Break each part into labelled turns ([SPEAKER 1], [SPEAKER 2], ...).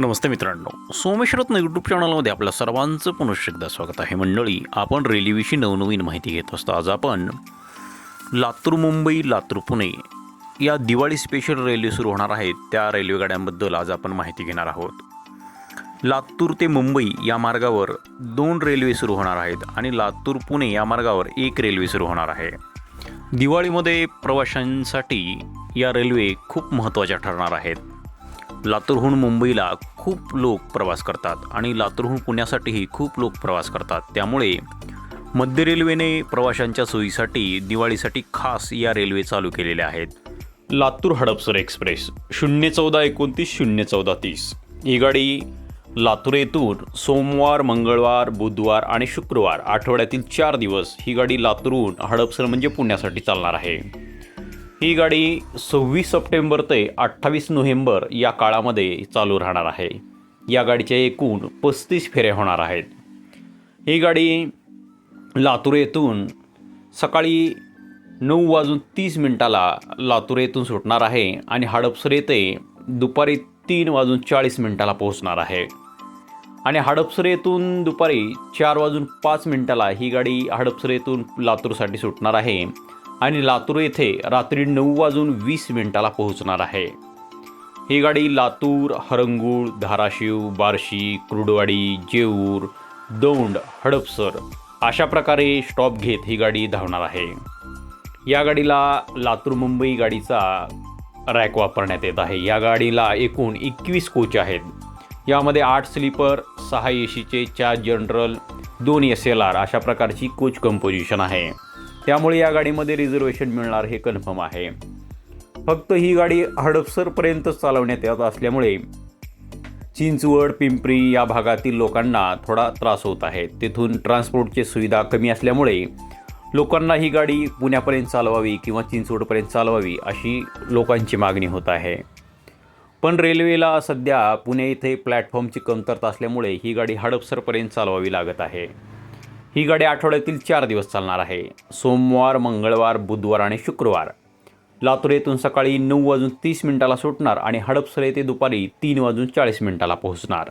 [SPEAKER 1] नमस्ते मित्रांनो. सोमेश्वरत्न यूट्यूब चॅनलमध्ये आपल्या सर्वांचं पुनश्च एकदा स्वागत आहे. मंडळी आपण रेल्वेविषयी नवनवीन माहिती घेत असतो. आज आपण लातूर मुंबई लातूर पुणे या दिवाळी स्पेशल रेल्वे सुरू होणार आहेत. त्या रेल्वे गाड्यांबद्दल आज आपण माहिती घेणार आहोत. लातूर ते मुंबई या मार्गावर दोन रेल्वे सुरू होणार आहेत आणि लातूर पुणे या मार्गावर एक रेल्वे सुरू होणार आहे. दिवाळीमध्ये प्रवाशांसाठी या रेल्वे खूप महत्त्वाच्या ठरणार आहेत. लातूरहून मुंबईला खूप लोक प्रवास करतात आणि लातूरहून पुण्यासाठीही खूप लोक प्रवास करतात. त्यामुळे मध्य रेल्वेने प्रवाशांच्या सोयीसाठी दिवाळीसाठी खास या रेल्वे चालू केलेल्या आहेत. लातूर हडपसर एक्सप्रेस शून्य चौदा एकोणतीस शून्य चौदा तीस. ही गाडी लातूर येथून सोमवार मंगळवार बुधवार आणि शुक्रवार आठवड्यातील चार दिवस ही गाडी लातूरहून हडपसर म्हणजे पुण्यासाठी चालणार आहे. ही गाडी सव्वीस सप्टेंबर ते अठ्ठावीस नोव्हेंबर या काळामध्ये चालू राहणार आहे. या गाडीच्या एकूण पस्तीस फेऱ्या होणार आहेत. ही गाडी लातूर येथून सकाळी नऊ वाजून तीस मिनिटाला लातूर येथून सुटणार आहे आणि हडपसर येथे दुपारी तीन वाजून चाळीस मिनिटाला पोहोचणार आहे. आणि हडपसर येथून दुपारी चार वाजून पाच मिनिटाला ही गाडी हडपसर येथून लातूरसाठी सुटणार आहे. आणि लातूर येथे रात्री नऊ वाजून वीस मिनिटाला पोहोचणार आहे. ही गाडी लातूर हरंगूळ धाराशिव बार्शी कुर्डवाडी जेऊर दौंड हडपसर अशा प्रकारे स्टॉप घेत ही गाडी धावणार आहे. या गाडीला लातूर मुंबई गाडीचा रॅक वापरण्यात येत आहे. या गाडीला एकूण एकवीस कोच आहेत. यामध्ये आठ स्लीपर सहा ए सीचे चार जनरल दोन एस एल आर अशा प्रकारची कोच कंपोजिशन आहे. त्यामुळे या गाडीमध्ये रिझर्वेशन मिळणार हे कन्फर्म आहे. फक्त ही गाडी हडपसरपर्यंतच चालवण्यात येत असल्यामुळे चिंचवड पिंपरी या भागातील लोकांना थोडा त्रास होत आहे. तेथून ट्रान्सपोर्टची सुविधा कमी असल्यामुळे लोकांना ही गाडी पुण्यापर्यंत चालवावी किंवा चिंचवडपर्यंत चालवावी अशी लोकांची मागणी होत आहे. पण रेल्वेला सध्या पुणे इथे प्लॅटफॉर्मची कमतरता असल्यामुळे ही गाडी हडपसरपर्यंत चालवावी लागत आहे. ही गाडी आठवड्यातील चार दिवस चालणार आहे. सोमवार मंगळवार बुधवार आणि शुक्रवार. लातूर येथून सकाळी नऊ वाजून तीस मिनिटाला सुटणार आणि हडपसर येथे दुपारी तीन वाजून चाळीस मिनिटाला पोहोचणार.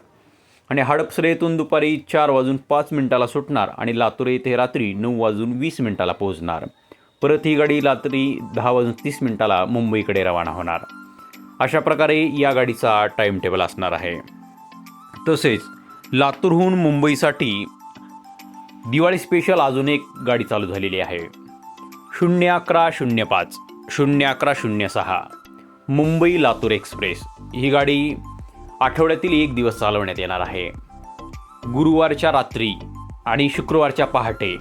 [SPEAKER 1] आणि हडपसर येथून दुपारी चार वाजून पाच मिनिटाला सुटणार आणि लातूर येथे रात्री नऊ वाजून वीस मिनिटाला पोहोचणार. परत ही गाडी रात्री दहा वाजून तीस मिनिटाला मुंबईकडे रवाना होणार. अशा प्रकारे या गाडीचा टाईम टेबल असणार आहे. तसेच लातूरहून मुंबईसाठी दिवाळी स्पेशल अजून एक गाडी चालू झालेली आहे. शून्य अकरा शून्य पाच शून्य अकरा शून्य सहा मुंबई लातूर एक्सप्रेस. ही गाडी आठवड्यातील एक दिवस चालवण्यात येणार आहे. गुरुवारच्या रात्री आणि शुक्रवारच्या पहाटे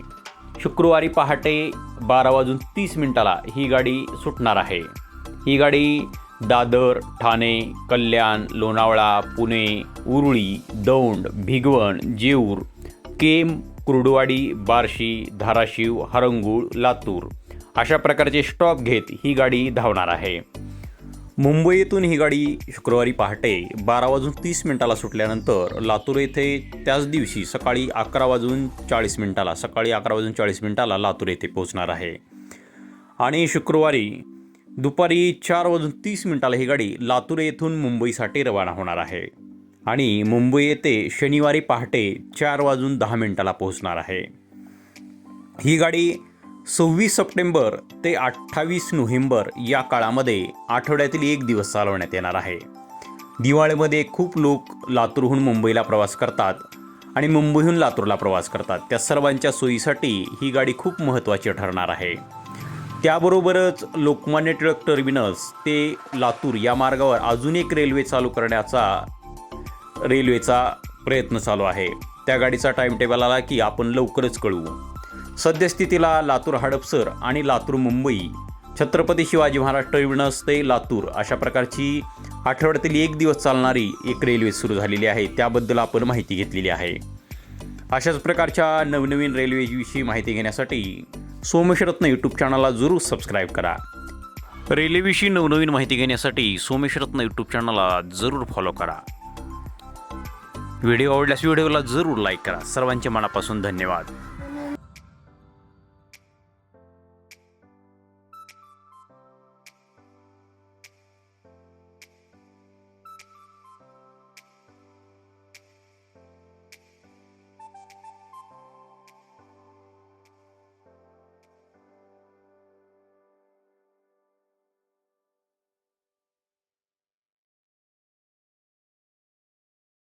[SPEAKER 1] शुक्रवारी पहाटे बारा वाजून तीस मिनिटाला ही गाडी सुटणार आहे. ही गाडी दादर ठाणे कल्याण लोणावळा पुणे उरुळी दौंड भिगवण जेऊर केम कुर्डुवाडी बार्शी धाराशिव हरंगूळ लातूर अशा प्रकारचे स्टॉप घेत ही गाडी धावणार आहे. मुंबईतून ही गाडी शुक्रवारी पहाटे बारा वाजून तीस मिनिटाला सुटल्यानंतर लातूर येथे त्याच दिवशी सकाळी अकरा वाजून चाळीस मिनिटाला सकाळी अकरा वाजून चाळीस मिनिटाला लातूर येथे पोहोचणार आहे. आणि शुक्रवारी दुपारी चार वाजून तीस मिनिटाला ही गाडी लातूर येथून मुंबईसाठी रवाना होणार आहे. आणि मुंबई येथे शनिवारी पहाटे चार वाजून दहा मिनिटाला पोहोचणार आहे. ही गाडी सव्वीस सप्टेंबर ते अठ्ठावीस नोव्हेंबर या काळामध्ये आठवड्यातील एक दिवस चालवण्यात येणार आहे. दिवाळीमध्ये खूप लोक लातूरहून मुंबईला प्रवास करतात आणि मुंबईहून लातूरला प्रवास करतात. त्या सर्वांच्या सोयीसाठी ही गाडी खूप महत्त्वाची ठरणार आहे. त्याबरोबरच लोकमान्य टिळक टर्मिनस ते लातूर या मार्गावर अजून एक रेल्वे चालू करण्याचा रेल्वेचा प्रयत्न चालू आहे. त्या गाडीचा टाईम टेबल आला की आपण लवकरच कळवू सद्यस्थितीला लातूर हडपसर आणि लातूर मुंबई छत्रपती शिवाजी महाराज टर्मिनस ते लातूर अशा प्रकारची आठवड्यातील एक दिवस चालणारी एक रेल्वे सुरू झालेली आहे. त्याबद्दल आपण माहिती घेतलेली आहे. अशाच प्रकारच्या नवनवीन रेल्वेविषयी माहिती घेण्यासाठी सोमेश्वरत्न यूट्यूब चॅनलला जरूर सबस्क्राईब करा. रेल्वेविषयी नवनवीन माहिती घेण्यासाठी सोमेश्वरत्न यूट्यूब चॅनलला जरूर फॉलो करा. व्हिडिओ आवडल्यास व्हिडिओला जरूर लाईक करा. सर्वांचे मनापासून धन्यवाद.